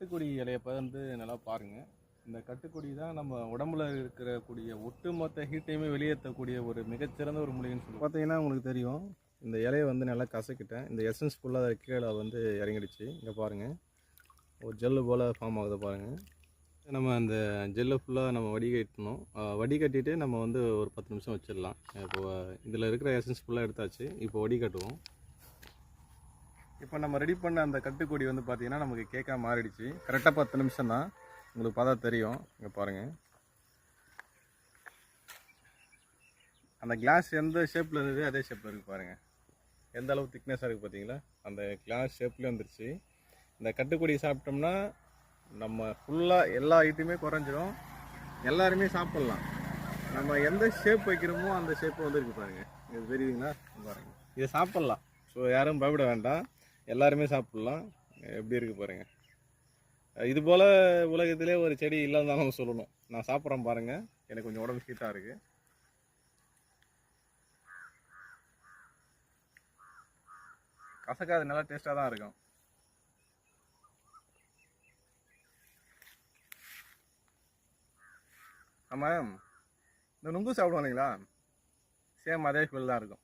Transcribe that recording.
கட்டுக்குடி இலையை வந்து நல்லா பாருங்கள் இந்த கட்டுக்குடி தான் நம்ம உடம்புல இருக்கக்கூடிய ஒட்டுமொத்த ஹீட்டையுமே வெளியேற்றக்கூடிய ஒரு மிகச்சிறந்த ஒரு மூலிகைன்னு சொல்லுவோம். பார்த்தீங்கன்னா உங்களுக்கு தெரியும் இந்த இலையை வந்து நல்லா கசக்கிட்டேன். இந்த எசன்ஸ் ஃபுல்லாக கீழே வந்து இறங்கிடுச்சு. இங்கே பாருங்கள் ஒரு ஜெல்லு போல் ஃபார்ம் ஆகுது பாருங்கள் நம்ம அந்த ஜெல்லை ஃபுல்லாக நம்ம வடிகட்டணும். அஹ் வடிகட்டிட்டு நம்ம வந்து ஒரு பத்து நிமிஷம் வச்சிடலாம். இப்போ இதில் இருக்கிற எசன்ஸ் ஃபுல்லாக எடுத்தாச்சு. இப்போ வடிகட்டுவோம். இப்போ நம்ம ரெடி பண்ண அந்த கட்டுக்கொடி வந்து பார்த்தீங்கன்னா நமக்கு கேக்காக மாறிடுச்சு. கரெக்டாக பத்து நிமிஷம் தான். உங்களுக்கு பார்த்தா தெரியும். இங்கே பாருங்கள் அந்த கிளாஸ் எந்த ஷேப்பில் இருந்தது அதே ஷேப்பில் இருக்குது பாருங்கள் எந்த அளவு திக்னஸாக இருக்குது பார்த்தீங்களா? அந்த கிளாஸ் ஷேப்லேயே வந்துருச்சு. இந்த கட்டுக்கொடி சாப்பிட்டோம்னா நம்ம ஃபுல்லாக எல்லா ஐட்டமே குறைஞ்சிரும். எல்லாருமே சாப்பிட்லாம். நம்ம எந்த ஷேப் வைக்கிறோமோ அந்த ஷேப்பு வந்துருக்கு பாருங்கள் இது தெரியுதுங்களா? பாருங்கள் இதை சாப்பிட்லாம். ஸோ யாரும் பயப்பட வேண்டாம். எல்லாருமே சாப்பிட்லாம். எப்படி இருக்கு பாருங்க. இது போல் உலகத்திலே ஒரு செடி இல்லைன்னு தான் நம்ம சொல்லணும். நான் சாப்பிட்றேன் பாருங்கள் எனக்கு கொஞ்சம் உடம்பு ஹீட்டாக இருக்குது கசக்காது நல்லா டேஸ்ட்டாக தான் இருக்கும். ஆமாம். இந்த நுங்கு சாப்பிடுவோம் இல்லைங்களா? சேம் அதே ஃபீல் தான் இருக்கும்.